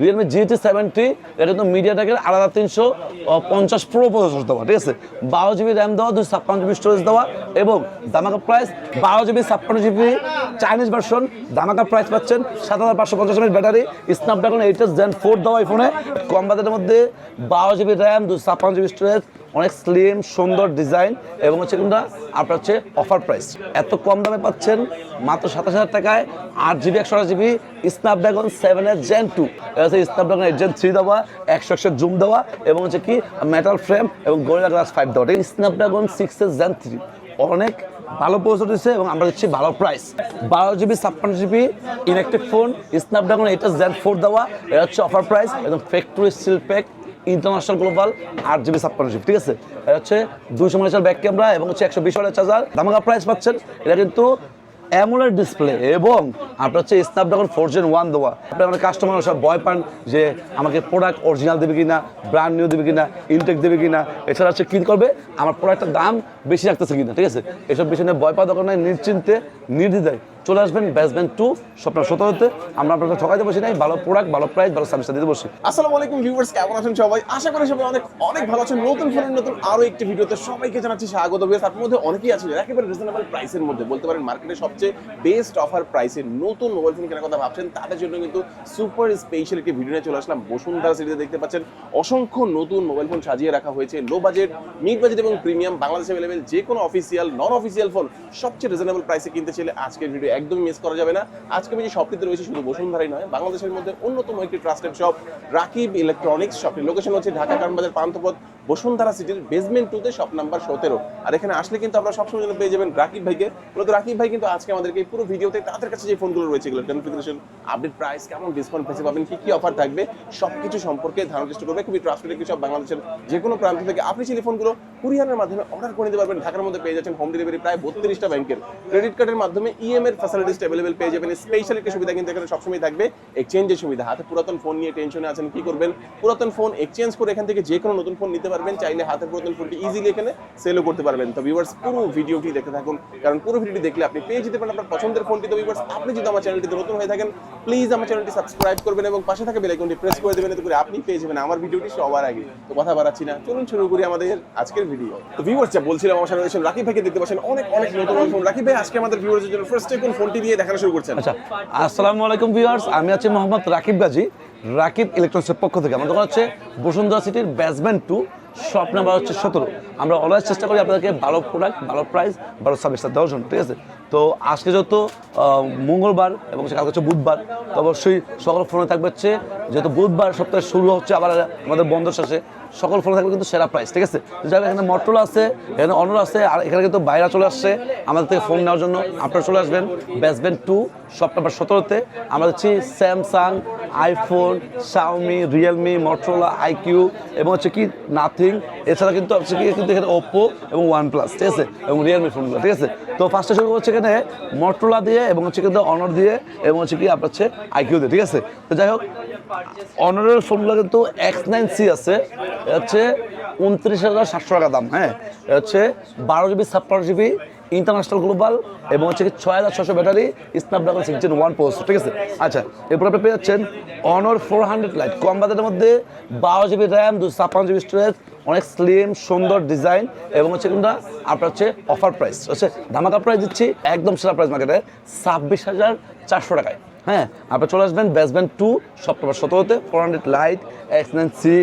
Realme GT seventy এটা কিন্তু মিডিয়াটাকে আলাদা তিনশো পঞ্চাশ প্রো প্রসেসর দেওয়া, ঠিক আছে? বারো জিবি র্যাম দেওয়া, দুশো ছাপ্পান্ন জিবি স্টোরেজ দেওয়া এবং দামাকা প্রাইস বারো জিবি ছাপ্পান্ন জিবি চাইনিজ ভার্সন দামাকা প্রাইস পাচ্ছেন সাত হাজার পাঁচশো পঞ্চাশ minute battery Snapdragon eight S Gen four দেওয়া এই ফোনে কম বাজেটের মধ্যে বারো জিবি র্যাম দুশো ছাপ্পান্ন জিবি স্টোরেজ অনেক স্লিম সুন্দর ডিজাইন এবং হচ্ছে কিন্তু আপনার হচ্ছে অফার প্রাইস এত কম দামে পাচ্ছেন মাত্র সাতাশ হাজার টাকায় আট জিবি একশো আট জিবি স্ন্যাপড্রাগন সেভেন এর জেন টু হচ্ছে স্ন্যাপড্রাগন এইট জেন থ্রি দেওয়া, একশো একশো জুম দেওয়া এবং হচ্ছে কি মেটাল ফ্রেম এবং গোরিলা গ্লাস ফাইভ দেওয়া। স্ন্যাপড্রাগন সিক্স এর জেন থ্রি অনেক ভালো প্রসেসর দিচ্ছে এবং আমরা দিচ্ছি ভালো প্রাইস বারো জিবি ছাপ্পান্ন জিবি ইলেকট্রিক ফোন স্ন্যাপড্রাগন এইটা জেন ফোর দেওয়া। এটা হচ্ছে অফার প্রাইস এবং factory seal pack international global আট জিবি ছাপ্পান্ন জিবি ঠিক আছে? এটা হচ্ছে দুইশো মনিটার ব্যাক ক্যামেরা এবং হচ্ছে একশো বিশ ওয়াটের চার্জার। দামাকা প্রাইস পাচ্ছেন। এটা কিন্তু অ্যামুলার ডিসপ্লে এবং আপনার হচ্ছে স্ন্যাপড্রাগন ফোর জেন ওয়ান দেওয়া। আপনি আমাদের কাস্টমার সব ভয় পান যে আমাকে প্রোডাক্ট অরিজিনাল দেবে কিনা ব্র্যান্ড নিউ দেবে কিনা ইনটেক দেবে কিনা। এছাড়া হচ্ছে কী করবে? আমার প্রোডাক্টের দাম বেশি রাখতেছে কিনা, ঠিক আছে? এসব বিষয় নিয়ে ভয় পাওয়া দরকার নাই, নিশ্চিন্তে নির্দ্বিধায় চলে আসবেন ব্যাসবেন টু স্বপ্ন সতেরোতে। আমরা আপনাকে ঠকাইতে বসি নাই, ভালো প্রোডাক্ট ভালো প্রাইস ভালো সার্ভিস দিতে বসি। আসসালামু আলাইকুম ভিউয়ার্স কেমন আছেন সবাই? আশা করি সবাই অনেক অনেক ভালো আছেন। নতুন ফোনের নতুন আরও একটি ভিডিওতে সবাইকে জানাচ্ছি স্বাগত। ভিউয়ার্স আপনার মধ্যে অনেকেই আছেন যারা একেবারে রিজনেবল প্রাইসের মধ্যে, বলতে পারেন মার্কেটের সবচেয়ে বেস্ট অফার প্রাইসে নতুন মোবাইল ফোন কেনার কথা ভাবছেন, তাদের জন্য কিন্তু সুপার স্পেশাল একটি ভিডিও নিয়ে চলে আসলাম। বসুন্ধরা সিটিতে দেখতে পাচ্ছেন, অসংখ্য নতুন মোবাইল ফোন সাজিয়ে রাখা হয়েছে। লো বাজেট মিড বাজেট এবং প্রিমিয়াম বাংলাদেশে অ্যাভেলেবেল যে কোনো অফিসিয়াল নন অফিসিয়াল ফোন সবচেয়ে রিজনেবল প্রাইসে কিনতে চাইলে আজকের ভিডিও একদমই মিস করা যাবে না। আজকে আমি যে শপটিতে রয়েছে শুধু বসুন্ধরাই নয়, বাংলাদেশের মধ্যে অন্যতম একটি ট্রাস্টেড শপ রাকিব ইলেকট্রনিক্স শপটির লোকেশন হচ্ছে ঢাকা কারণবাজার পান্থপথ। বসুন্ধরা সিটির বেসমেন্ট টুতে শপ নাম্বার সতেরো। আর এখানে আসলে কিন্তু আপনারা সবসময় জন্য পেয়ে যাবেন রাকিব ভাইকে। মূলত রাকিব ভাই কিন্তু আজকে আমাদেরকে পুরো ভিডিওতে তাদের কাছে যে ফোনগুলো রয়েছে এগুলো কনফিগারেশন আপডেট প্রাইস কেমন ডিসকাউন্ট পেতে পাবেন, কি কি অফার থাকবে, সবকিছু সম্পর্কে ধারণার চেষ্টা করবে। খুবই ট্রাস্টেড একটি সব বাংলাদেশের যে কোনো প্রান্ত থেকে। আপনি সেই ফোনগুলো কুরিয়ারের মাধ্যমে অর্ডার করে নিতে পারবেন। ঢাকার মধ্যে পেয়ে যাচ্ছেন হোম ডেলিভারি প্রায় বত্রিশটা ব্যাংকের ক্রেডিট কার্ডের মাধ্যমে ইএম এর ফ্যাসিলিটিস অ্যাভেলেবেল পেয়ে যাবেন। স্পেশাল একটি সুবিধা কিন্তু এখানে সবসময় থাকবে। এক্সচেঞ্জের সুবিধা। হাতে পুরাতন ফোন নিয়ে টেনশনে আছেন, কি করবেন? পুরাতন ফোন এক্সচেঞ্জ করে এখান থেকে যে কোনো নতুন ফোন নিতে পারবেন। চাইলে হাতে পুরাতন ফোনটি ইজিলি এখানে সেলও করতে পারবেন। তো ভিউয়ার্স পুরো ভিডিওটি দেখতে থাকুন, কারণ পুরো ভিডিওটি দেখলে আপনি পেয়ে যেতে পারেন আপনার পছন্দের ফোনটি তো ভিউয়ার্স আপনি যদি আমার চ্যানেলটিতে নতুন হয়ে থাকেন প্লিজ আমার চ্যানেলটি সাবস্ক্রাইব করবেন এবং পাশে থাকা বেল আইকনটি প্রেস করে দেবেন, এতে করে আপনি পেয়ে যাবেন আমার ভিডিওটি সবার আগে। তো কথা বাড়াচ্ছি না, চলুন শুরু করি আমাদের আজকের ভিডিও তো ভিউয়ার্স যা বলছিলাম, আমার সামনে রাকিব ভাইকে দেখতে পাচ্ছেন, অনেক অনেক নতুন ফোন রাকিব ভাই, আজকে আমাদের ভিউয়ার্সের জন্য ফার্স্ট কোন ফোনটি দিয়ে দেখানো শুরু করছেন? আচ্ছা আসসালামু আলাইকুম ভিউয়ার্স আমি আছি মোহাম্মদ রাকিব গাজী, রাকিব ইলেকট্রনিক্সের পক্ষ থেকে। আমার দোকান হচ্ছে বসুন্ধরা সিটির বেসমেন্ট টু শপ নাম্বার হচ্ছে সতেরো আমরা অলওয়েজ চেষ্টা করি আপনাদেরকে ভালো প্রোডাক্ট ভালো প্রাইস ভালো সার্ভিস দেওয়ার জন্য, ঠিক আছে? তো আজকে যত মঙ্গলবার এবং কালকে হচ্ছে বুধবার, তো অবশ্যই সকল ফোনে থাকবে হচ্ছে, যেহেতু বুধবার সপ্তাহে শুরু হচ্ছে আবার আমাদের বন্ধ শেষে সকল ফোনে থাকবে কিন্তু সেরা প্রাইস ঠিক আছে? যারা এখানে মটোলা আছে, এখানে অনর আছে, আর এখানে কিন্তু বাইরা চলে আসছে আমাদের থেকে ফোন নেওয়ার জন্য। আপনারা চলে আসবেন বেসবেন্ট টু শপ নাম্বার সতেরোতে। আমরা হচ্ছে Samsung iPhone Xiaomi Realme Motorola iQOO এবং হচ্ছে কি নাথিং এছাড়া কিন্তু হচ্ছে কি, কিন্তু এখানে ওপ্পো এবং ওয়ান প্লাস ঠিক আছে? এবং রিয়েলমি ফোনগুলো ঠিক আছে? তো ফার্স্টে শুরু করছে এখানে মটোলা দিয়ে এবং হচ্ছে কিন্তু অনর দিয়ে এবং হচ্ছে কি আপনার হচ্ছে আইকিউ দিয়ে, ঠিক আছে? তো যাই হোক অনারের ফোনগুলো কিন্তু এক্স নাইন সি আছে। হচ্ছে উনত্রিশ হাজার সাতশো টাকা দাম হ্যাঁ? হচ্ছে বারো জিবি ছাপ্পান্ন জিবি ইন্টারন্যাশনাল গ্লোবাল এবং হচ্ছে কি ছয় হাজার ছশো battery Snapdragon six Gen one post ঠিক আছে? আচ্ছা এরপর আপনি পেয়ে যাচ্ছেন অনর ফোর হান্ড্রেড লাইট কম বাজেটের মধ্যে বারো জিবি র্যাম দুশো ছাপ্পান্ন জিবি স্টোরেজ অনেক স্লিম সুন্দর ডিজাইন এবং হচ্ছে কিন্তু আপনার হচ্ছে অফার প্রাইস হচ্ছে ধামাকা প্রাইস দিচ্ছি, একদম সেরা প্রাইস মার্কেটে ছাব্বিশ হাজার চারশো টাকায়। হ্যাঁ আপনার চলে আসবেন বেসবেন্ট টু সপ্তাহ সতেরোতে four hundred lite X nine C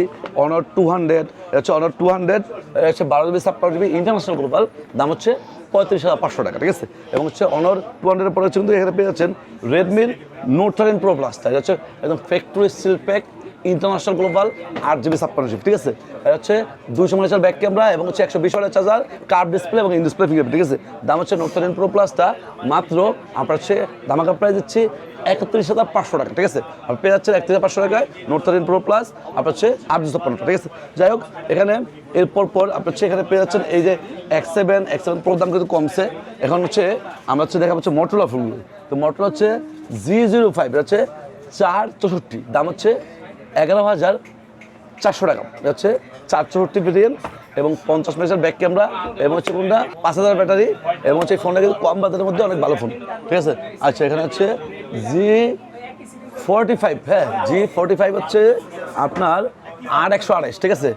Honor two hundred হচ্ছে অনার টু হান্ড্রেড হচ্ছে বারো জিবি ছাপ্পান্ন জিবি ইন্টারন্যাশনাল গ্লোবাল দাম হচ্ছে পঁয়ত্রিশ হাজার পাঁচশো টাকা, ঠিক আছে? এবং হচ্ছে অনার টু হান্ড্রেডের পরে হচ্ছে কিন্তু এখানে পেয়ে যাচ্ছেন রেডমির নোট থার্টিন প্রো প্লাসটা এটা হচ্ছে একদম factory seal pack international global আট জিবি ছাপ্পান্ন জিবি ঠিক আছে? এটা হচ্ছে দুইশো মনিটার ব্যাক ক্যামেরা এবং হচ্ছে একশো বিশ ওয়াটের চার্জার কার্ভ ডিসপ্লে এবং ইন ডিসপ্লে ফিঙ্গার ঠিক আছে? দাম হচ্ছে নোট থার্টিন প্রো প্লাসটা মাত্র আমরা হচ্ছে দামাকা প্রাইস দিচ্ছি একত্রিশ হাজার পাঁচশো টাকা, ঠিক আছে? আপনি পেয়ে যাচ্ছেন একত্রিশ হাজার পাঁচশো টাকায় নোট থার্টিন প্রো প্লাস আপনার হচ্ছে আট দুশো ছাপ্পান্ন ঠিক আছে? যাই হোক, এখানে এরপর পর আপনার হচ্ছে এখানে পেয়ে যাচ্ছেন এই যে এক্স সেভেন এক্স সেভেন প্রোর দাম কিন্তু কমছে। এখন হচ্ছে আমরা হচ্ছে দেখা হচ্ছে মোটরলা ফোনগুলো তো মোটরলা হচ্ছে জি জিরো ফাইভ হচ্ছে চার চৌষট্টি, দাম হচ্ছে এগারো হাজার চারশো টাকা। হচ্ছে চার চৌষট্টি ভেরিয়েন্ট এবং পঞ্চাশ মেগাপিক্সেল ব্যাক ক্যামেরা এবং হচ্ছে কোনটা? পাঁচ হাজার ব্যাটারি এবং হচ্ছে এই ফোনটা কিন্তু কম বাজারের মধ্যে অনেক ভালো ফোন। ঠিক আছে? আচ্ছা এখানে হচ্ছে জি ফোরটি ফাইভ হ্যাঁ জি ফোরটি ফাইভ হচ্ছে আপনার আট একশো আড়াইশ, ঠিক আছে?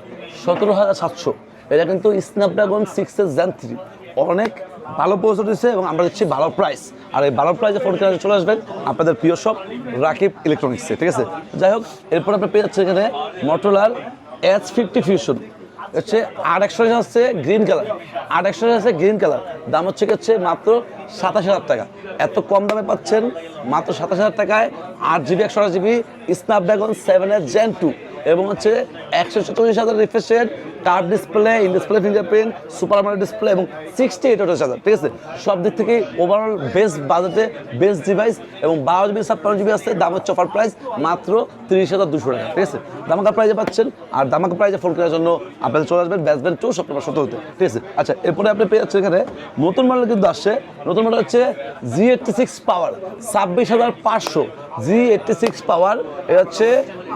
সতেরো হাজার সাতশো। এটা কিন্তু Snapdragon six S Gen three অনেক ভালো পৌঁছে দিচ্ছে এবং আমরা দিচ্ছি ভালো প্রাইস আর এই ভালো প্রাইসে ফোন কিনে চলে আসবেন আপনাদের প্রিয় সব রাকিব ইলেকট্রনিক্সে ঠিক আছে? যাই হোক, এরপর আপনি পেয়ে যাচ্ছেন এখানে মোটরলার এস ফিফটি ফিউশন হচ্ছে আট একশো আছে গ্রিন কালার আট একশো আছে গ্রিন কালার দাম হচ্ছে হচ্ছে মাত্র সাতাশ হাজার টাকা। এত কম দামে পাচ্ছেন মাত্র সাতাশ হাজার টাকায় আট জিবি একশো আট GB Snapdragon seven S Gen two এবং হচ্ছে একশো চল্লিশ হাজার রিফ্রেশের curve display, in display, fingerprint, super market display এবং সিক্সটি এইট হাজার ঠিক আছে? সব দিক থেকে ওভারঅল বেস্ট বাজেটে বেস্ট ডিভাইস এবং বারো জিবি ছাপ্পান্ন জিবি আছে, দাম হচ্ছে অফার প্রাইস মাত্র তিরিশ হাজার দুশো টাকা, ঠিক আছে? দামাকা প্রাইজে পাচ্ছেন, আর দামাকা প্রাইজে ফোন কেনার জন্য আপনাদের চলে আসবেন ব্যাসবেন টু সপ্তাহ সতেরোতে ঠিক আছে? আচ্ছা এরপরে আপনি পেয়ে যাচ্ছেন এখানে নতুন মডেল কিন্তু আসছে। নতুন মডেল হচ্ছে জি এইটটি সিক্স পাওয়ার ছাব্বিশ হাজার পাঁচশো। জি এইটটি সিক্স পাওয়ার এটা হচ্ছে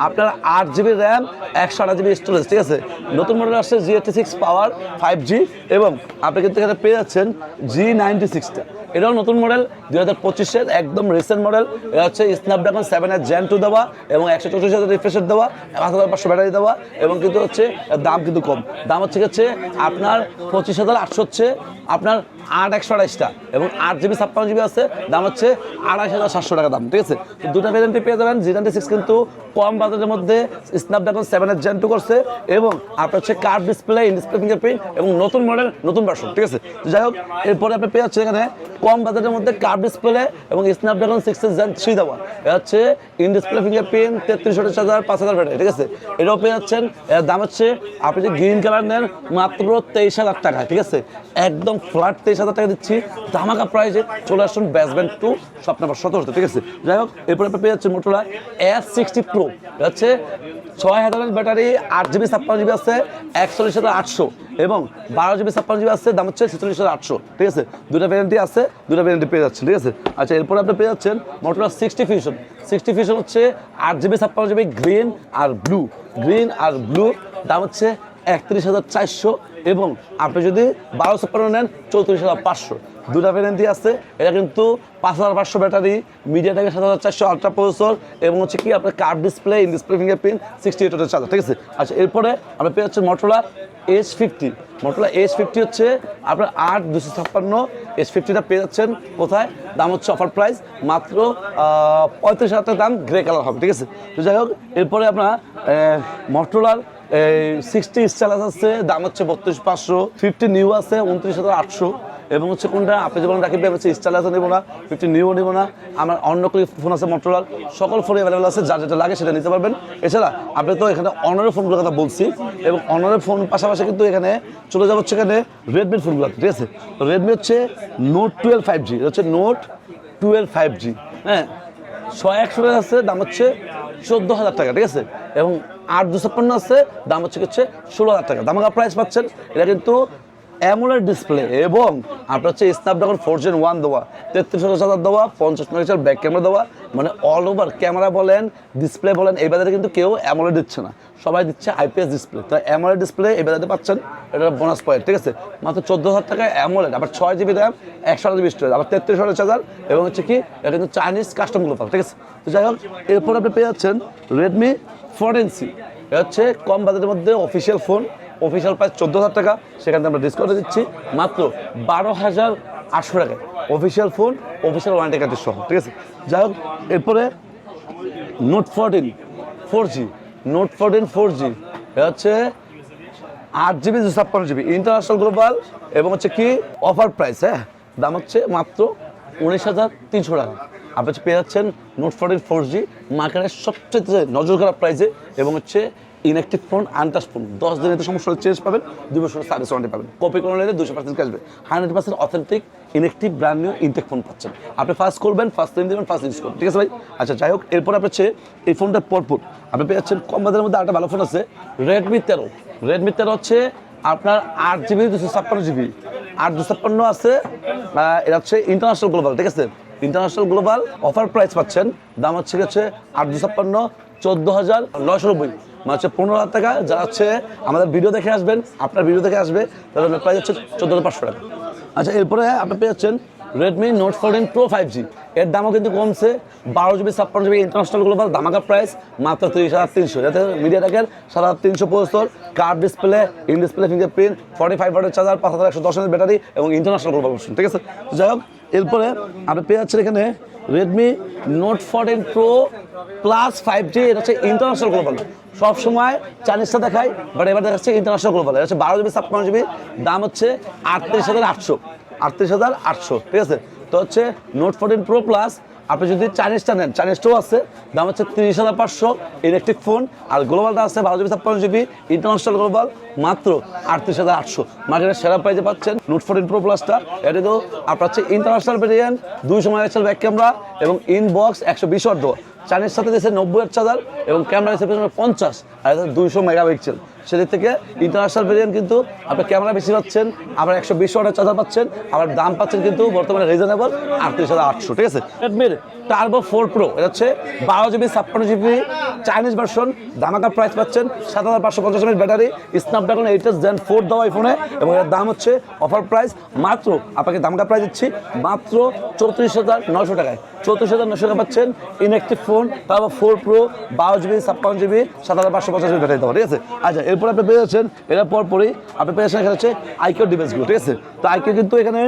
আপনার আট জিবি র্যাম একশো আট জিবি স্টোরেজ ঠিক আছে? নতুন মডেল আসছে G eighty six power five G এবং আপনি কিন্তু এখানে পেয়ে যাচ্ছেন জি নাইনটি সিক্সটা এটাও নতুন মডেল দুই হাজার পঁচিশের একদম রিসেন্ট মডেল এটা হচ্ছে স্ন্যাপড্রাগন সেভেনের জেন টু দেওয়া এবং একশো চৌত্রিশ হাজার রিফ্রেশের দেওয়া এক হাজার পাঁচশো ব্যাটারি দেওয়া এবং কিন্তু হচ্ছে দাম কিন্তু কম। দাম হচ্ছে হচ্ছে আপনার পঁচিশ হাজার আটশো হচ্ছে আপনার আট একশো আড়াইশটা এবং আট জিবি, ছাপ্পান্ন জিবি আছে, দাম হচ্ছে আড়াইশ হাজার সাতশো টাকা দাম, ঠিক আছে? দুটো ভ্যারিয়েন্টে পেয়ে যাবেন জি নাইনটি সিক্স কিন্তু কম বাজেটের মধ্যে স্ন্যাপড্রাগন সেভেনের জেন টু করছে এবং আপনার হচ্ছে curve display in display fingerprint এবং নতুন মডেল নতুন ভার্সন ঠিক আছে? তো যাই হোক, এরপরে আপনি পেয়ে যাচ্ছেন এখানে কম বাজেটের মধ্যে কার্ভ ডিসপ্লে এবং স্ন্যাপড্রাগন সিক্স জেন থ্রি দেওয়া। এটা হচ্ছে ইন ডিসপ্লে ফিঙ্গারপ্রিন্ট তেত্রিশ হাজার, পাঁচ হাজার ব্যাটারি, ঠিক আছে? এটাও পেয়ে যাচ্ছেন। দাম হচ্ছে, আপনি যে গ্রিন কালার নেন, মাত্র তেইশ হাজার টাকা ঠিক আছে? একদম ফ্ল্যাট তেইশ হাজার টাকা দিচ্ছি। ধামাকা প্রাইজে চলে আসুন ব্যাসব্যান্ড টু সব নাম্বার সতেরোতে, ঠিক আছে? যাই হোক, এরপরে আপনি পেয়ে যাচ্ছেন মোটোলা এস সিক্সটি প্রো হচ্ছে ছয় হাজারের ব্যাটারি, আট জিবি ছাপ্পান্ন জিবি আছে, একচল্লিশ হাজার আটশো। এবং বারো জিবি ছাপ্পান্ন জিবি আছে, দাম হচ্ছে ছেচল্লিশ হাজার আটশো। ঠিক আছে? দুটা ভ্যারেন্টি আছে দুটা ভ্যারেন্টি পেয়ে যাচ্ছেন, ঠিক আছে? আচ্ছা এরপরে আপনি পেয়ে যাচ্ছেন Motorola sixty fusion sixty fusion হচ্ছে আট জিবি ছাপ্পান্ন জিবি গ্রিন আর ব্লু গ্রিন আর ব্লু দাম হচ্ছে একত্রিশ হাজার চারশো এবং আপনি যদি বারো ছাপ্পান্ন নেন চৌত্রিশ হাজার পাঁচশো। দুটা ভ্যারেন্টি আছে। এটা কিন্তু পাঁচ হাজার পাঁচশো ব্যাটারি মিডিয়া থেকে সাত হাজার চারশো আলট্রা প্রসেসর এবং হচ্ছে কি আপনার curve display in display fingerprint sixty eight charger ঠিক আছে? আচ্ছা এরপরে আমরা পেয়ে যাচ্ছি Motorola S fifty Motorola S fifty হচ্ছে আপনার আট দুশো ছাপ্পান্ন। এস ফিফটিটা পেয়ে যাচ্ছেন কোথায়? দাম হচ্ছে অফার প্রাইস মাত্র পঁয়ত্রিশ হাজার টাকা দাম গ্রে কালার হবে, ঠিক আছে? তো যাই হোক, এরপরে আপনার মোটরলার সিক্সটি স্টাইলাস আছে, দাম হচ্ছে বত্রিশ পাঁচশো ফিফটি নিউ আছে, উনত্রিশ হাজার আটশো। এবং হচ্ছে কোনটা? আপনি যেমন রাখি হচ্ছে স্টাইলাসও নেব না ফিফটি নিউও নেব না। আমার অন্য কোনো ফোন আছে মোটরলার সকল ফোন অ্যাভেলেবল আছে, যার যেটা লাগে সেটা নিতে পারবেন। এছাড়া, আপনি তো এখানে অনারের ফোনগুলোর কথা বলছি, এবং অনারের ফোন পাশাপাশি কিন্তু এখানে চলে যাব হচ্ছে এখানে রেডমির ফোনগুলো ঠিক আছে? রেডমি হচ্ছে নোট টুয়েলভ ফাইভ জি হচ্ছে নোট টুয়েলভ ফাইভ জি হ্যাঁ? ছয় একশো আছে, দাম হচ্ছে চোদ্দ হাজার টাকা, ঠিক আছে? এবং আট দুশো আছে দাম হচ্ছে হচ্ছে ষোলো হাজার টাকা। দামাকা প্রাইস পাচ্ছেন এটা কিন্তু অ্যামোলেড ডিসপ্লে এবং আপনার হচ্ছে স্ন্যাপড্রাগন ফোর জেন ওয়ান দেওয়া, তেত্রিশ হাজার দেওয়া, পঞ্চাশ মেগাপিক্সেল ব্যাক ক্যামেরা দেওয়া মানে অল ওভার ক্যামেরা বলেন ডিসপ্লে বলেন, এই বাজারে কিন্তু কেউ অ্যামোলেড দিচ্ছে না। সবাই দিচ্ছে আইপিএস ডিসপ্লে তো অ্যামোলেড ডিসপ্লে এই বাজারে পাচ্ছেন, এটা বোনাস পয়েন্ট ঠিক আছে? মাত্র চোদ্দ হাজার টাকায় অ্যামোলেড আবার ছয় জিবি র্যাম একশো জিবি স্টোরেজ আবার তেত্রিশ হাজার এবং হচ্ছে কি, এটা কিন্তু চাইনিজ কাস্টমগুলো পাবে, ঠিক আছে? তো যাই হোক, এরপর আপনি পেয়ে যাচ্ছেন রেডমি ফোরটিন সি এটা হচ্ছে কম বাজেটের মধ্যে অফিসিয়াল ফোন অফিসিয়াল প্রাইস চোদ্দ হাজার টাকা, সেখানে আমরা ডিসকাউন্ট দিচ্ছি। মাত্র বারো হাজার আটশো টাকায়। অফিসিয়াল ফোন অফিসিয়াল ওয়ারেন্টি কার্ডের সহ, ঠিক আছে? যাই হোক, এরপরে note fourteen four G note fourteen four G হচ্ছে আট জিবি ছাপ্পান্ন জিবি ইন্টারন্যাশনাল গ্লোবাল এবং হচ্ছে কি অফার প্রাইস হ্যাঁ? দাম হচ্ছে মাত্র উনিশ হাজার তিনশো টাকা। আপনি পেয়ে যাচ্ছেন নোট ফোরটিন ফোর জি মার্কেটের সবচেয়ে নজর খারাপ প্রাইসে এবং হচ্ছে ইনঅ্যাক্টিভ ফোন আনটাচ ফোন দশ দিনের তো সমস্যা চেঞ্জ পাবেন, দুই বছরের সার্ভিস ওয়ারেন্টি পাবেন। কপি করে নিলে দুশো পার্সেন্ট আসবে hundred percent authentic inactive brand new intact phone পাচ্ছেন। আপনি ফার্স্ট করবেন ফার্স্ট দিন দেবেন ফার্স্ট ইউজ করবেন। ঠিক আছে ভাই? আচ্ছা যাই হোক, এরপর আপনার হচ্ছে এই ফোনটার পরপর। আপনি পেয়ে যাচ্ছেন, কম বাজারের মধ্যে একটা ভালো ফোন আছে রেডমি তেরো। রেডমি তেরো হচ্ছে আপনার আট জিবি দুশো ছাপ্পান্ন জিবি আট দুশো ছাপ্পান্ন আছে এটা হচ্ছে ইন্টারন্যাশনাল গ্লোবাল ঠিক আছে? ইন্টারন্যাশনাল গ্লোবাল অফার প্রাইস পাচ্ছেন, দাম হচ্ছে হচ্ছে আট দুশো ছাপ্পান্ন, চোদ্দ হাজার নয়শো নব্বই। মানে হচ্ছে পনেরো হাজার টাকা যারা হচ্ছে, আমাদের ভিডিও দেখে আসবেন, আপনার ভিডিও দেখে আসবে, তাহলে প্রাইস হচ্ছে চোদ্দ পাঁচশো টাকা। আচ্ছা এরপরে আপনি পেয়ে যাচ্ছেন Redmi note fourteen pro five G এর দামও কিন্তু কমছে, বারো জিবি ছাপ্পান্ন জিবি ইন্টারন্যাশনাল গ্লোবাল দামাকা প্রাইস মাত্র তিরিশ হাজার তিনশো। যাতে মিডিয়া টেকের সাত হাজার তিনশো পঁচাত্তর curved display in display fingerprint forty five ওয়াটের চার্জার পাঁচ হাজার একশো দশ ব্যাটারি এবং ইন্টারন্যাশনাল গ্লোবাল ঠিক আছে? যাই হোক, এরপরে আপনি পেয়ে যাচ্ছেন এখানে Redmi note fourteen pro plus five G এটা হচ্ছে ইন্টারন্যাশনাল গ্লোবাল সবসময় চাইনিজটা দেখায় বাট এবার দেখাচ্ছে ইন্টারন্যাশনাল গ্লোবাল এটা হচ্ছে বারো জিবি ছাপ্পান্ন জিবি দাম হচ্ছে আটত্রিশ হাজার আটশো। আটত্রিশ হাজার আটশো, ঠিক আছে? তো হচ্ছে নোট ফোরটিন প্রো প্লাস আপনি যদি চাইনিজটা নেন চাইনিজটাও আছে, দাম হচ্ছে তিরিশ হাজার পাঁচশো ইলেকট্রিক ফোন আর গ্লোবালটা আছে বারো জিবি, ছাপ্পান্ন জিবি ইন্টারন্যাশনাল গ্লোবাল মাত্র আটত্রিশ হাজার আটশো। মার্কেটের সেরা প্রাইজে পাচ্ছেন নোট ফোরটিন প্রো প্লাসটা এটা তো আপনার হচ্ছে ইন্টারন্যাশনাল ভেরিয়েন্ট দুইশো মেগাপিক্সেল ব্যাক ক্যামেরা এবং ইনবক্স একশো বিশ অর্ধ চাইনিজ সাথে দিয়েছে নব্বই চার্জার এবং ক্যামেরা দিয়েছে পঞ্চাশ, আর দুইশো মেগাপিক্সেল সেদিক থেকে ইন্টারন্যাশনাল ভেরিয়েন্ট কিন্তু আপনি ক্যামেরা বেশি পাচ্ছেন আবার একশো বিশ ওয়াটের চার্জার পাচ্ছেন আবার দাম পাচ্ছেন কিন্তু বর্তমানে রিজনেবল আটত্রিশ হাজার আটশো ঠিক আছে? রেডমির টার্বো ফোর প্রো এটা হচ্ছে বারো জিবি ছাপ্পান্ন জিবি চাইনিজ ভার্সন দামাকা প্রাইস পাচ্ছেন সাত হাজার পাঁচশো পঞ্চাশ এমএর battery Snapdragon eight S Gen four দেওয়া ফোনে এবং এর দাম হচ্ছে অফার প্রাইস মাত্র আপনাকে দামটা প্রাইস দিচ্ছি মাত্র চৌত্রিশ হাজার নশো টাকায়। চৌত্রিশ হাজার নশো টাকা পাচ্ছেন ইনএক্টিভ ফোন তারপর ফোর প্রো বারো জিবি ছাপ্পান্ন জিবি সাত হাজার পাঁচশো পঞ্চাশ ব্যাটারি দেওয়া ঠিক আছে? আচ্ছা এরপর আপনি পেয়ে যাচ্ছেন, এরা পর পরই আপনি পেয়ে যাচ্ছেন এখানে হচ্ছে আইকিউ ডিভাইসগুলো ঠিক আছে? তো আইকিউ কিন্তু এখানে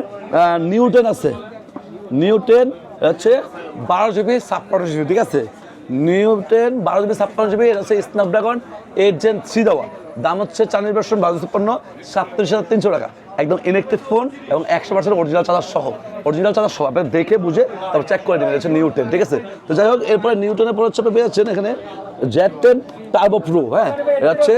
নিউটেন আছে। নিউটেন হচ্ছে বারো জিবি ছাপ্পান্ন জিবি ঠিক আছে? নিউটেন বারো জিবি ছাপ্পান্ন জিবি এটা হচ্ছে স্ন্যাপড্রাগন এইট জেন থ্রি দেওয়া। দাম হচ্ছে চার নির্বাচন বারো ছাপ্পান্ন সাতত্রিশ হাজার তিনশো টাকা। একদম ইলেকট্রিক ফোন এবং একশো পার্সেন্ট অরিজিনাল চার্জার সহ। অরিজিনাল চার্জার সহ, আপনি দেখে বুঝে তারপর চেক করে নেবেন নিউটেন ঠিক আছে? তো যাই হোক, এরপরে নিউটনের পরে হচ্ছে আপনি পেয়ে যাচ্ছেন এখানে জেড টেন টার্বো প্রো হ্যাঁ? এটা হচ্ছে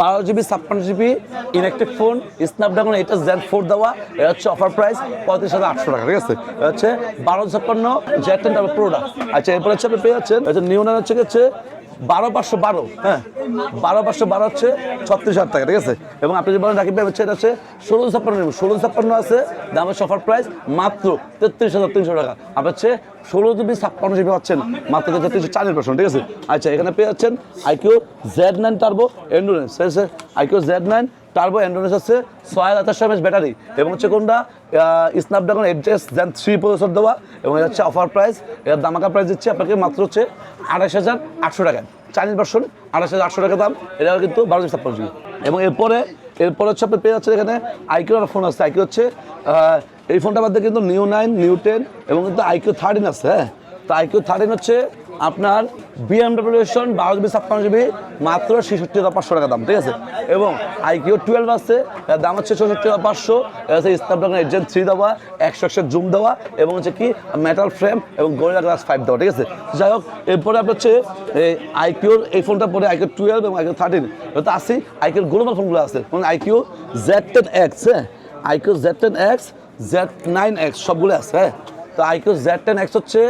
বারো জিবি ছাপ্পান্ন জিবি ইলেকট্রিক ফোন স্ন্যাপড্রাগন এটা জেড ফোর দেওয়া, এটা হচ্ছে অফার প্রাইস পঁয়ত্রিশ হাজার আটশো টাকা, ঠিক আছে? এটা হচ্ছে বারো ছাপ্পান্ন জেড টেন টার্বো প্রোটা আচ্ছা এরপরে হচ্ছে আপনি পেয়ে যাচ্ছেন নিউনার হচ্ছে হচ্ছে বারো পাঁচশো বারো হ্যাঁ। বারো পাঁচশো বারো হচ্ছে ছত্রিশ হাজার টাকা, ঠিক আছে? এবং আপনি যে বলেন রাকিব ভাই, হচ্ছে এটা হচ্ছে ষোলো ছাপ্পান্ন নেবেন ষোলো ছাপ্পান্ন আছে, দামের সফার প্রাইস মাত্র তেত্রিশ হাজার তিনশো টাকা। আপনি হচ্ছে ষোলো জিবি, ছাপ্পান্ন জিবি পাচ্ছেন, মাত্র তেত্রিশ চারের পার্সেন্ট ঠিক আছে? আচ্ছা এখানে পেয়ে যাচ্ছেন iQOO Z nine turbo endurance iQOO Z nine turbo endurance হচ্ছে ছয় হাজার চারশো ব্যাটারি। এবং হচ্ছে কোনটা? Snapdragon S Gen three processor দেওয়া, এবং এটা হচ্ছে অফার প্রাইস এর দামাকা প্রাইস দিচ্ছে আপনাকে মাত্র হচ্ছে আড়াইশ হাজার আটশো টাকা। চাইনিজ ভার্সন আড়াইশ হাজার আটশো টাকা দাম। এটা কিন্তু বারো জিবি ছাপ্পান্ন জিবি এবং এরপরে এরপরে হচ্ছে আপনি পেয়ে যাচ্ছেন এখানে আইকিউ আর ফোন আছে। আইকিউ হচ্ছে এই ফোনটা বাদ দিয়ে কিন্তু নিউ নাইন নিউ টেন এবং কিন্তু আইকিউ থার্টিন আছে হ্যাঁ? তো আইকিউ থার্টিন হচ্ছে আপনার বিএমডাব্লিউ এডিশন বারো জিবি ছাপ্পান্ন জিবি মাত্র ছেষট্টি হাজার পাঁচশো টাকা দাম, ঠিক আছে? এবং আইকিউ টুয়েলভ আছে দাম হচ্ছে চৌষট্টি হাজার পাঁচশো হচ্ছে স্ন্যাপড্রাগন এইট জেন থ্রি দেওয়া, একশো একশো জুম দেওয়া, এবং হচ্ছে কি মেটাল ফ্রেম এবং গোরিলা গ্লাস ফাইভ দেওয়া, ঠিক আছে? যাই হোক, এরপরে আপনার হচ্ছে, এই আইকিউর এই ফোনটা পরে আইকিউ টুয়েলভ এবং আইকিউ থার্টিন এটা আসি আইকিউর গ্লোবাল ফোনগুলো আছে। মানে আইকিউ জেড টেন এক্স হ্যাঁ? IQOO Z ten X Z nine X সবগুলো আছে হ্যাঁ? তো আইকিউ জেড টেন এক্স হচ্ছে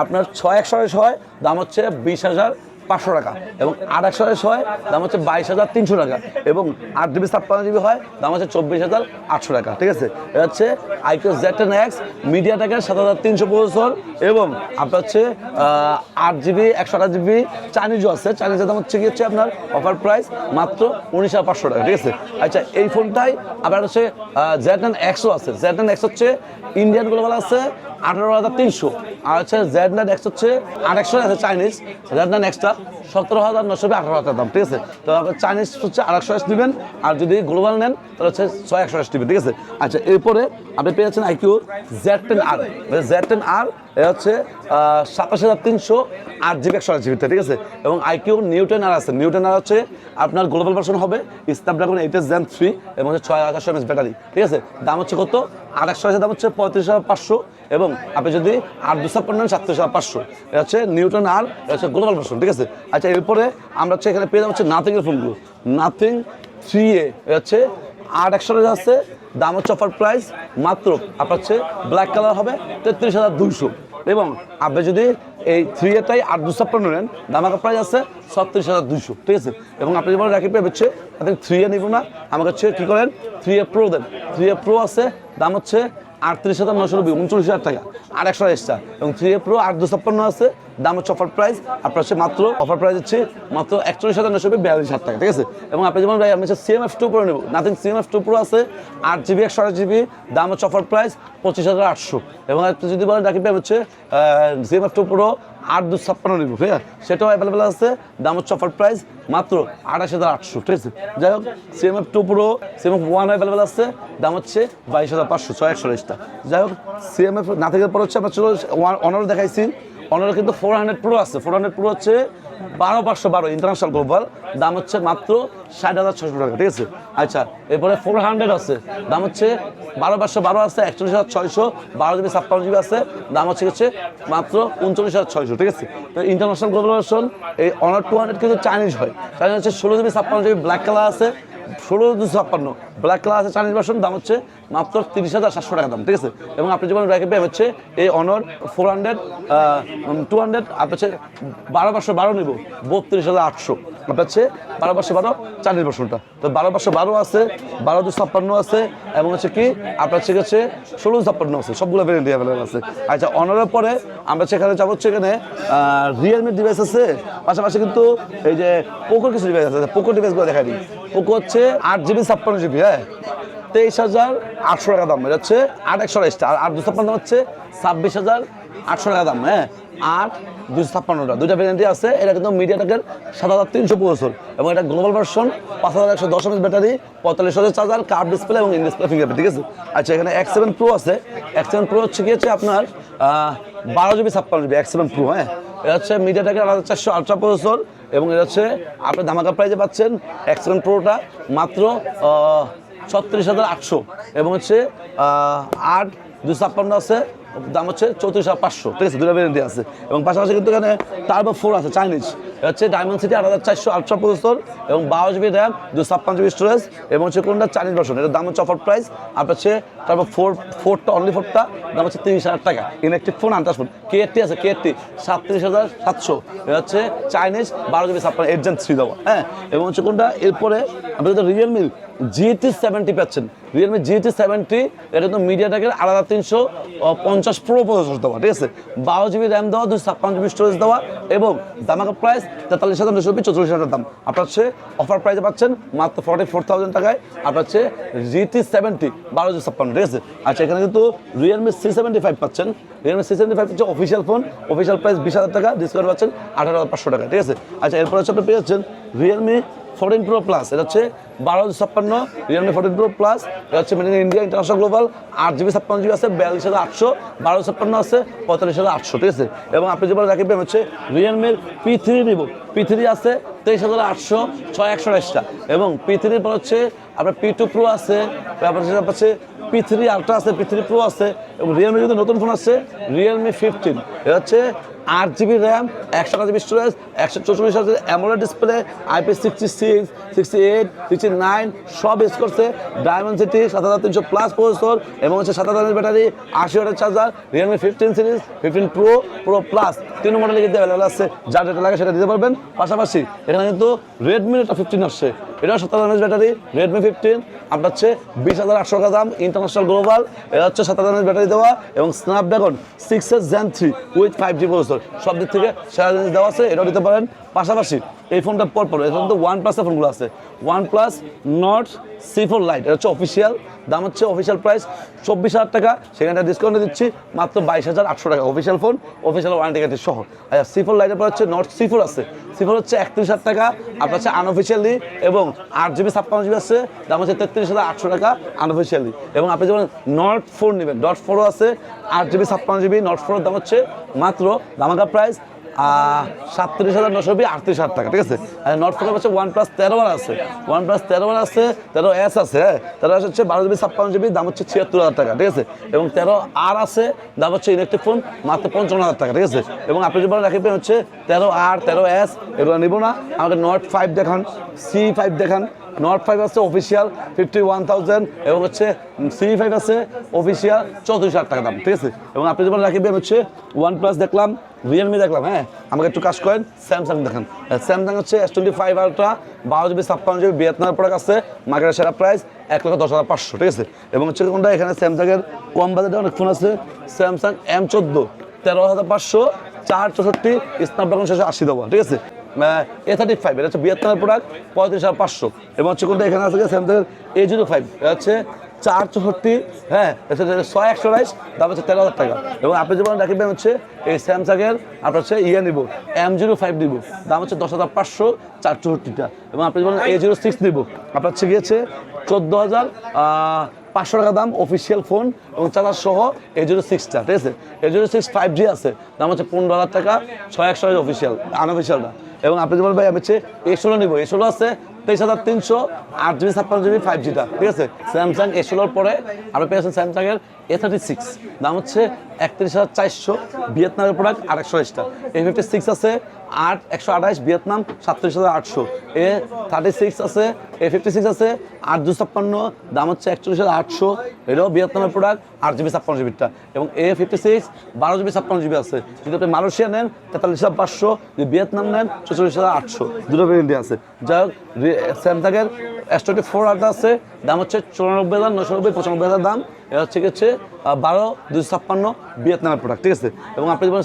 আপনার ছয় একশো ছয় দাম হচ্ছে বিশ হাজার পাঁচশো টাকা। এবং আট একশো হয়, দাম হচ্ছে বাইশ হাজার তিনশো টাকা। এবং আট জিবি ছাপ্পান্ন জিবি হয়, দাম হচ্ছে চব্বিশ হাজার আটশো টাকা, ঠিক আছে? এটা হচ্ছে আইকিউ জেড টেন এক্স মিডিয়া টেকের সাত হাজার তিনশো পঁচাত্তর এবং আপনার হচ্ছে আট জিবি, একশো আট জিবি চাইনিজও আছে। চাইনিজের দাম হচ্ছে কি হচ্ছে আপনার অফার প্রাইস মাত্র উনিশ হাজার পাঁচশো টাকা, ঠিক আছে? আচ্ছা এই ফোনটাই আবার হচ্ছে জেড টেন এক্সও আছে। জেড টেন এক্স হচ্ছে ইন্ডিয়ান গ্লোবাল আছে আঠারো হাজার তিনশো। আর হচ্ছে জেড নাইন এক্স হচ্ছে আরেকশো আছে চাইনিজ জেড নাইন এক্সটা সতেরো হাজার নশো আঠারো হাজার দাম, ঠিক আছে? তো আপনার চাইনিজ হচ্ছে আরেকশো এস নেবেন আর যদি গ্লোবাল নেন, তাহলে হচ্ছে ছয় একশো এস নেবেন ঠিক আছে? আচ্ছা এরপরে আপনি পেয়ে যাচ্ছেন iQOO Z ten R Z ten R এটা হচ্ছে সাতাশ হাজার তিনশো আট জিবি একশো আট জিবিতে, ঠিক আছে? এবং আইকিউ নিউটেন আর আছে। নিউটেন আর হচ্ছে আপনার গ্লোবাল ভার্সন হবে Snapdragon eight S Gen three এবং হচ্ছে ছয় হাজার এমএস ব্যাটারি, ঠিক আছে? দাম হচ্ছে কত? আরেকশো হাজার দাম হচ্ছে পঁয়ত্রিশ হাজার পাঁচশো। এবং আপনি যদি আট দুশো ছাপ্পান্ন সাতত্রিশ হাজার পাঁচশো। এটা হচ্ছে নিউটন আর হচ্ছে গ্লোবাল ভার্সন, ঠিক আছে? আচ্ছা এরপরে আমরা হচ্ছে এখানে পেয়ে যাব হচ্ছে নাথিংয়ের ফোনগুলো নাথিং থ্রি এ হচ্ছে আট একশো আছে, দাম হচ্ছে অফার প্রাইস মাত্র আপনার হচ্ছে ব্ল্যাক কালার হবে তেত্রিশ হাজার দুইশো। এবং আপনি যদি এই থ্রি এটাই আট দুশো ছাপ্পান্ন নেন দামাকা প্রাইস আছে ছত্রিশ হাজার দুইশো, ঠিক আছে? এবং আপনি যেমন রাখি পেয়ে হচ্ছে আপনি থ্রি এ নিব না। আমাকে হচ্ছে কী করেন থ্রি এ প্রো দেন। থ্রি এ প্রো আছে, দাম হচ্ছে আটত্রিশ হাজার নশো নব্বই, উনচল্লিশ হাজার টাকা। আর একশো এক্সট্রা এবং থ্রি এ প্রো আট দু ছাপ্পান্ন আছে দাম হচ্ছে অফার প্রাইস আপনার সে মাত্র অফার প্রাইস হচ্ছে মাত্র একচল্লিশ হাজার নশো বিয়াল্লিশ হাজার টাকা, ঠিক আছে? এবং আপনি যেমন ভাই, আমি হচ্ছে সিএমএফ টু প্রো নেব। Nothing CM F two pro আছে, আট জিবি একশো আট জিবি দাম হচ্ছে অফার প্রাইস পঁচিশ হাজার আটশো। এবং আপনি যদি বলেন রাখি ভাই হচ্ছে সিএম এফ টু প্রো আট দু ছাপ্পান্ন নিব। ঠিক আছে সেটাও অ্যাভেলেবেল আছে। দাম হচ্ছে অফার প্রাইস মাত্র আঠাশ হাজার আটশো, ঠিক আছে? যাই হোক CM F two pro CM F one available আছে। দাম হচ্ছে বাইশ হাজার পাঁচশো ছয় একশো যাই হোক সিএমএফ না থেকে পর হচ্ছে আমরা চলো অনার দেখাইছি। অনার কিন্তু ফোর হান্ড্রেড প্রো আছে। ফোর হান্ড্রেড প্রো হচ্ছে বারো পাঁচশো বারো ইন্টারন্যাশনাল গ্লোবাল দাম হচ্ছে মাত্র ষাট হাজার ছশো টাকা, ঠিক আছে? আচ্ছা এরপরে ফোর হান্ড্রেড আছে। দাম হচ্ছে বারো পাঁচশো বারো আছে, একচল্লিশ হাজার ছয়শো, বারো জিবি, ছাপ্পান্ন জিবি আছে। দাম হচ্ছে হচ্ছে মাত্র উনচল্লিশ হাজার ছয়শো, ঠিক আছে? তো ইন্টারন্যাশনাল গ্লোবাল ভার্সন এই অনার টু হান্ড্রেড কিন্তু চাইনিজ হয়। চাইনিজ হচ্ছে ষোলো জিবি, ছাপ্পান্ন জিবি ব্ল্যাক কালার আছে। ষোলো দুশো ছাপ্পান্ন। ব্ল্যাক কালার আছে চাইনিজ ভার্সন দাম হচ্ছে মাত্র তিরিশ হাজার সাতশো টাকা দাম, ঠিক আছে? এবং আপনি যেমন রাখবে হচ্ছে, এই অনর ফোর হান্ড্রেড টু হান্ড্রেড আপনার হচ্ছে বারো পাঁচশো বারো নিব, বত্রিশ হাজার আটশো। আপনার হচ্ছে বারো পাঁচশো বারো চারের ভার্সনটা তো বারো পাঁচশো বারো আছে, বারো দু ছাপ্পান্ন আছে, এবং হচ্ছে কি, আপনার হচ্ছে হচ্ছে ষোলো ছাপ্পান্ন আছে, সবগুলো ভেরিয়েন্ট অ্যাভেলেবেল আছে। আচ্ছা অনারের পরে আমরা সেখানে যাব হচ্ছে এখানে রিয়েলমি ডিভাইস আছে, পাশাপাশি কিন্তু এই যে পোকোর কিছু ডিভাইস আছে পোকো ডিভাইসগুলো দেখা দিই। পোকো হচ্ছে আট জিবি ছাপ্পান্ন জিবি হ্যাঁ? তেইশ হাজার আটশো টাকা দাম, এটা হচ্ছে আট একশো আড়াইশটা আর আট দুশো ছাপ্পান্ন হচ্ছে ছাব্বিশ হাজার আটশো টাকা দাম হ্যাঁ? আট দুশো ছাপ্পান্নটা, দুইটা ভ্যারিয়েন্টই আছে, এটা কিন্তু মিডিয়াটেকের সাত হাজার তিনশো পঁচাত্তর। এবং এটা গ্লোবাল ভার্সন পাঁচ হাজার একশো দশ এমএস ব্যাটারি পঁয়তাল্লিশ হাজার চার্জার কার্ড ডিসপ্লে এবং ইন ডিসপ্লে ফিঙ্গারপ্রিন্ট ঠিক আছে? আচ্ছা এখানে এক্স সেভেন প্রো আছে। এক্স সেভেন প্রো হচ্ছে কি হচ্ছে আপনার বারো জিবি ছাপ্পান্ন জিবি এক্স সেভেন প্রো হ্যাঁ? এটা হচ্ছে মিডিয়াটেকের আলাদা চারশো আলট্রা প্রসেসর এবং এটা হচ্ছে আপনি ধামাকা প্রাইজে পাচ্ছেন এক্স সেভেন প্রোটা মাত্র ছত্রিশ হাজার আটশো। এবং হচ্ছে আট, দুশো ছাপ্পান্ন আছে, দাম হচ্ছে চৌত্রিশ হাজার পাঁচশো। ঠিক আছে, দুটো ভ্যারেন্টি আছে। এবং পাশাপাশি কিন্তু এখানে টার্বো ফোর আছে চাইনিজ হচ্ছে ডায়মন্ড সিটি আট হাজার চারশো আটশো প্রসেসর এবং বারো জিবি র্যাম দুশো ছাপ্পান্ন জিবি স্টোরেজ এবং হচ্ছে কোনটা চাইনিজ ভার্সন এটার দাম হচ্ছে অফার প্রাইস আর হচ্ছে তারপর ফোর ফোরটা অনলি ফোরটা দাম হচ্ছে তিরিশ হাজার টাকা। ইলেকট্রিক ফোন আনটাস ফোন কে এইটটি আছে কে এইটটি সাতত্রিশ হাজার সাতশো। এটা হচ্ছে চাইনিজ বারো জিবি ছাপ্পান্ন এজেন্ট থ্রি দেওয়া। হ্যাঁ? এবং হচ্ছে কোনটা? এরপরে আপনি যদি রিয়েলমি জিটি সেভেন্টি পাচ্ছেন। রিয়েলমি জিটি সেভেন্টি এটা কিন্তু মিডিয়াটাকের আলাদা তিনশো পঞ্চাশ প্রো প্রসেসর দেওয়া, ঠিক আছে? বারো জিবি র্যাম দেওয়া, দুশো ছাপ্পান্ন জিবি স্টোরেজ দেওয়া এবং দামাকা প্রাইস তেতাল্লিশ হাজার দুশো চৌচল্লিশ হাজার দাম। আপনার হচ্ছে অফার প্রাইসে পাচ্ছেন মাত্র ফর্টি ফোর থাউজেন্ড টাকায়। আপনার হচ্ছে জিটি সেভেন্টি বারো জিবি ছাপ্পান্ন ঠিক আছে? আচ্ছা এখানে কিন্তু রিয়েলমি সি সেভেন্টি ফাইভ পাচ্ছেন। রিয়েলমি সি সেভেন্টি ফাইভ হচ্ছে অফিসিয়াল ফোন অফিসিয়াল প্রাইস বিশ হাজার টাকা ডিসকাউন্ট পাচ্ছেন আঠারো হাজার পাঁচশো টাকা, ঠিক আছে? আচ্ছা এরপর হচ্ছে আপনি যাচ্ছেন রিয়েলমি ফোরটিন প্রো প্লাস এটা হচ্ছে বারো ছাপ্পান্ন রিয়েলমি ফোরটিন প্রো প্লাস এটা হচ্ছে made in India international global আট জিবি ছাপ্পান্ন জিবি আছে, বিয়াল্লিশ হাজার আটশো, বারো ছাপ্পান্ন আছে, পঁয়তাল্লিশ হাজার আটশো, ঠিক আছে? এবং আপনি যেভাবে রাখবেন হচ্ছে রিয়েলমির পি থ্রি নিব পি থ্রি আছে তেইশ হাজার আটশো, ছয় একশো বাইশটা, এবং পি থ্রির পর হচ্ছে আপনার পি টু প্রো আছে আপনার হচ্ছে পি থ্রি আলট্রা আছে পি থ্রি প্রো আছে এবং রিয়েলমি কিন্তু নতুন ফোন আসছে রিয়েলমি ফিফটিন এটা হচ্ছে আট জিবি র্যাম একশো জিবি স্টোরেজ একশো চৌচল্লিশ হাজার AMOLED display IP sixty six sixty eight sixty nine সব ইউজ করছে। ডায়মন্ড সিটি সাত হাজার তিনশো প্লাস প্রসেসর এবং হচ্ছে সাত হাজার ব্যাটারি আশি ওয়াটের charger Realme fifteen series fifteen pro pro plus তিন মডেলের কিন্তু অ্যাভেলেবল আছে। যার যেটা লাগে সেটা দিতে পারবেন। পাশাপাশি এখানে কিন্তু রেডমি একটা ফিফটিন আসছে। এটাও সাত হাজার ব্যাটারি রেডমি ফিফটিন আপনার হচ্ছে বিশ হাজার আটশো টাকা দাম ইন্টারন্যাশনাল গ্লোবাল এটা হচ্ছে সাত হাজার ব্যাটারি দেওয়া এবং Snapdragon six S gen three with five G processor সব দিক থেকে সেরা জিনিস দেওয়া আছে, এটাও দিতে পারেন। পাশাপাশি এই ফোনটা পর পর এখন তো ওয়ান প্লাসের ফোনগুলো আছে। One plus Nord C four lite এটা হচ্ছে অফিসিয়াল দাম হচ্ছে অফিসিয়াল প্রাইস চব্বিশ হাজার টাকা। সেখানটা ডিসকাউন্ট দিচ্ছি, মাত্র বাইশ হাজার আটশো টাকা official phone official warranty card সহ। আচ্ছা সি ফোর লাইটের পর হচ্ছে নট সি ফোর আছে। সি ফোর হচ্ছে একত্রিশ হাজার টাকা, আপনার হচ্ছে আনঅফিসিয়ালি এবং আট জিবি ছাপ্পান্ন জিবি আছে, দাম হচ্ছে তেত্রিশ হাজার আটশো টাকা আনঅফিসিয়ালি এবং আপনি যেমন নট ফোর নেবেন ডট ফোরও আছে, আট জিবি ছাপ্পান্ন জিবি নট ফোরের দাম হচ্ছে মাত্র, দামাকা প্রাইস সাতত্রিশ হাজার নশো বি আটত্রিশ হাজার টাকা, ঠিক আছে? আর নট ফোর হচ্ছে ওয়ান প্লাস তেরো আছে। ওয়ান প্লাস তেরো আছে, তেরো এস আছে হ্যাঁ? তেরো এস হচ্ছে বারো জিবি ছাপ্পান্ন জিবি দাম হচ্ছে ছিয়াত্তর হাজার টাকা, ঠিক আছে? এবং তেরো আর আছে, দাম হচ্ছে ইলেকট্রিক ফোন মাত্র পঞ্চান্ন হাজার টাকা, ঠিক আছে? এবং আপনি যদি রাখবেন হচ্ছে তেরো আর তেরো এস এগুলো নিব না। আমাকে নট ফাইভ দেখান সি ফাইভ দেখান নট ফাইভ আছে অফিসিয়াল ফিফটি ওয়ান থাউজেন্ড এবং হচ্ছে সি ফাইভ আছে অফিসিয়াল চৌত্রিশ হাজার টাকা দাম, ঠিক আছে? এবং আপনি যেমন রাখবেন হচ্ছে ওয়ান প্লাস দেখলাম রিয়েলমি দেখলাম হ্যাঁ? আমাকে একটু কাজ করেন স্যামসাং দেখেন। স্যামসাং হচ্ছে এস টোয়েন্টি ফাইভ আলট্রা বারো জিবি ছাপ্পান্ন জিবি ভিয়েতনামের প্রোডাক্ট আছে, মার্কেটের সেরা প্রাইস এক লক্ষ দশ হাজার পাঁচশো, ঠিক আছে? এবং হচ্ছে কোনটা? এখানে স্যামসাংয়ের কম বাজেটে অনেক ফোন আছে স্যামসাং এম চোদ্দ, তেরো হাজার পাঁচশো, চার চৌষট্টি স্ন্যাপড্রাগন ছশো আশি দেবো ঠিক আছে? এ থার্টি ফাইভ এটা হচ্ছে ভিয়েতনামের প্রোডাক্ট পঁয়ত্রিশ হাজার পাঁচশো। এবং হচ্ছে কোনটা এখানে আছে স্যামসাংয়ের এ জিরো ফাইভ এটা হচ্ছে চার চৌষট্টি হ্যাঁ ছয় একশো রাইস দাম হচ্ছে তেরো হাজার টাকা। এবং আপনি যেমন রাখবেন হচ্ছে এই স্যামসাংয়ের আপনার হচ্ছে ইয়ে নিব এম জিরো ফাইভ নিব, দাম হচ্ছে দশ হাজার পাঁচশো চার চৌষট্টিটা। এবং আপনি যেমন এ জিরো সিক্স নিব, আপনার হচ্ছে গিয়েছে চোদ্দ হাজার পাঁচশো টাকা দাম অফিসিয়াল ফোন এবং চার্জার সহ এ জিরো সিক্সটা ঠিক আছে? A zero six five G আছে, দাম হচ্ছে পনেরো হাজার টাকা, ছয় একশো অফিসিয়াল আনঅফিসিয়ালটা এবং আপনি যেমন ভাই, আমি হচ্ছে এ ষোলো নিবো। এ ষোলো আছে, তেইশ হাজার তিনশো, আট জিবি ছাপ্পান্ন জিবি ফাইভ জিটা ঠিক আছে? স্যামসাং এ ষোলোর পরে আপনি পেয়েছেন স্যামসাংয়ের এ থার্টি সিক্স দাম হচ্ছে একত্রিশ হাজার চারশো, ভিয়েতনামের প্রোডাক্ট আর একশো বাইশটা এ ফিফটি সিক্স আছে আট, একশো আঠাশ, ভিয়েতনাম সাতত্রিশ হাজার আটশো। এ থার্টি সিক্স আছে এ ফিফটি সিক্স আছে আট, দুশো ছাপ্পান্ন, দাম হচ্ছে একচল্লিশ হাজার আটশো। এটাও ভিয়েতনামের প্রোডাক্ট আট জিবি, ছাপ্পান্ন জিবিটা এবং এ ফিফটি সিক্স বারো জিবি, ছাপ্পান্ন জিবি আছে। যদি আপনি মালয়েশিয়া নেন, তেতাল্লিশ হাজার পাঁচশো। যদি ভিয়েতনাম নেন, চৌচল্লিশ হাজার আটশো। দুটো ভেরিয়েন্টে আছে। যাই হোক স্যামসাংয়ের এস টোয়েন্টি ফোর আলটা আছে, দাম হচ্ছে চুরানব্বই হাজার, নশো নব্বই, পঁচানব্বই হাজার দাম। এটা হচ্ছে হচ্ছে বারো দুশো ছাপ্পান্ন ভিয়েতনামের প্রোডাক্ট ঠিক আছে? এবং আপনি যখন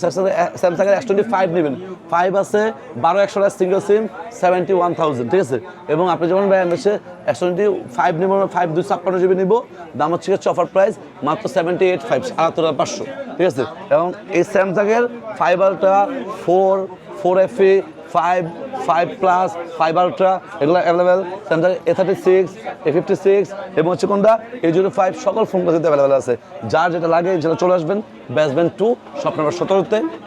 স্যামসাংয়ের এস টোয়েন্টি ফাইভ নেবেন ফাইভ আছে, বারো একশো টাকা single SIM seventy one thousand ঠিক আছে? এবং আপনি ব্র্যান্ড হচ্ছে এস টোয়েন্টি ফাইভ নেব ফাইভ দুশো ছাপ্পান্ন জিবি নিব, দাম হচ্ছে হচ্ছে অফার প্রাইস মাত্র সেভেন্টি এইট ফাইভ আটাত্তর হাজার পাঁচশো, ঠিক আছে? এবং এই স্যামসাংয়ের five ultra four four FE five five plus five ultra এগুলো available Samsung A thirty six A fifty six এবং হচ্ছে কোনটা এ জিরো ফাইভ সকল ফোনগুলো কিন্তু অ্যাভেলেবেল আছে। যার যেটা লাগে, যেটা চলে আসবেন ব্যাসব্যান্ড টু শপ নাম্বার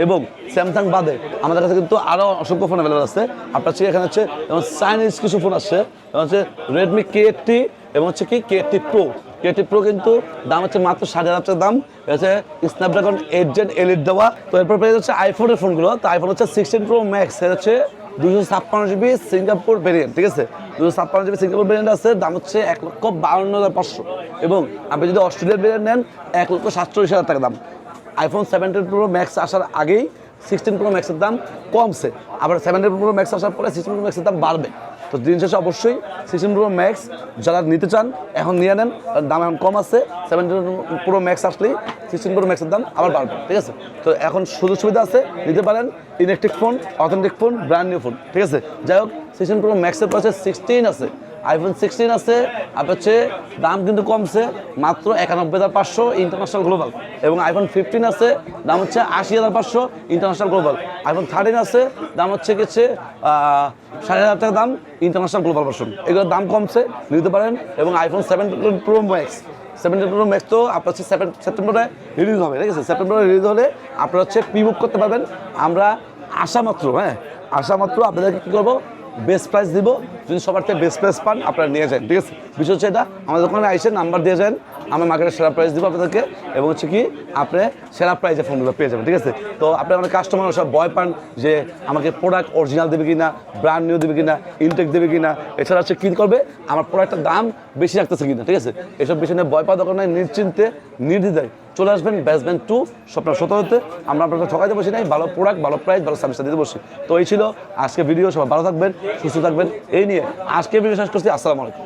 এবং স্যামসাং বাদে আমাদের কাছে কিন্তু আরও অসংখ্য ফোন অ্যাভেলেবেল আছে। আপনার হচ্ছে এখানে হচ্ছে যেমন চাইনিজ কিছু ফোন আসছে এবং হচ্ছে রেডমি কে এইটটি এবং হচ্ছে কি K eighty pro eighty pro কিন্তু দাম হচ্ছে মাত্র সাড়ে হাজার দাম। এটা হচ্ছে স্ন্যাপড্রাগন এইট জেন এলিট দেওয়া। তো এরপর পেয়ে যাচ্ছে আইফোনের ফোনগুলো তো আইফোন হচ্ছে সিক্সটিন প্রো ম্যাক্স এটা হচ্ছে দুশো ছাপ্পান্ন জিবি সিঙ্গাপুর ভেরিয়েন্ট ঠিক আছে? দুশো ছাপ্পান্ন জিবি সিঙ্গাপুর ভেরিয়েন্ট আছে, দাম হচ্ছে এক লক্ষ বাউন্ন হাজার পাঁচশো। এবং আপনি যদি অস্ট্রেলিয়ার ভেরিয়েন্ট নেন, এক লক্ষ সাতচল্লিশ হাজার টাকা দাম। আইফোন সেভেন্টিন প্রো ম্যাক্স আসার আগেই সিক্সটিন প্রো ম্যাক্সের দাম কমছে। আবার সেভেন্টিন প্রো ম্যাক্স আসার পরে সিক্সটিন প্রো ম্যাক্সের দাম বাড়বে। তো দিন শেষে অবশ্যই সিক্সটিন প্রো ম্যাক্স যারা নিতে চান, এখন নিয়ে নেন। দাম এখন কম আছে সেভেন্টিন প্রো ম্যাক্স আসলেই সিক্সটিন প্রো ম্যাক্সের দাম আবার বাড়বে, ঠিক আছে? তো এখন সুযোগ সুবিধা আছে, নিতে পারেন। Electric phone authentic phone brand new phone ঠিক আছে? যাই হোক সিক্সটিন প্রো ম্যাক্সের পাশে সিক্সটিন আছে। আইফোন সিক্সটিন আছে আপনার হচ্ছে দাম কিন্তু কমছে, মাত্র একানব্বই হাজার পাঁচশো ইন্টারন্যাশনাল গ্লোবাল এবং আইফোন ফিফটিন আছে, দাম হচ্ছে আশি হাজার পাঁচশো ইন্টারন্যাশনাল গ্লোবাল আইফোন থার্টিন আছে, দাম হচ্ছে গেছে সাড়ে হাজার টাকা দাম ইন্টারন্যাশনাল গ্লোবাল ভার্সন এগুলোর দাম কমছে, নিতে পারেন। এবং iPhone seven pro max seventeen pro max তো আপনার হচ্ছে সেভেন সেপ্টেম্বরে রিলিজ হবে, ঠিক আছে? সেপ্টেম্বরে রিলিজ হলে আপনারা হচ্ছে প্রি করতে পারবেন। আমরা আশা মাত্র হ্যাঁ? আশা মাত্র আপনাদেরকে কী করব? বেস্ট প্রাইস দিব। যদি সবার থেকে বেস্ট প্রাইস পান, আপনারা নিয়ে যান, ঠিক আছে? হচ্ছে এটা, আমাদের দোকানে আইসে নাম্বার দিয়ে যান। আমরা মার্কেটে সেরা প্রাইস দিব আপনাদেরকে এবং হচ্ছে কি আপনি সেরা প্রাইসে ফোনগুলো পেয়ে যাবেন, ঠিক আছে? তো আপনি আমাদের কাস্টমার সব ভয় পান যে আমাকে প্রোডাক্ট অরিজিনাল দেবে কিনা ব্র্যান্ড নিউ দেবে কিনা ইনটেক দেবে কিনা, এছাড়া হচ্ছে কী করবে? আমার প্রোডাক্টের দাম বেশি রাখতেছে কিনা, ঠিক আছে? এসব বিষয় নিয়ে ভয় পাওয়া দরকার নাই, নিশ্চিন্তে, নির্দ্বিধায় চলে আসবেন ব্যাসব্যান্ড টু স্বপ্ন সতেরোতে। আমরা আপনাকে ঠকাইতে বসি নাই, ভালো প্রোডাক্ট ভালো প্রাইস ভালো সার্ভিসটা দিতে বসি। তো এই ছিল আজকে ভিডিও সবাই ভালো থাকবেন, সুস্থ থাকবেন, এই নিয়ে আজকে ভিডিও শেষ করছি, আসসালামু আলাইকুম।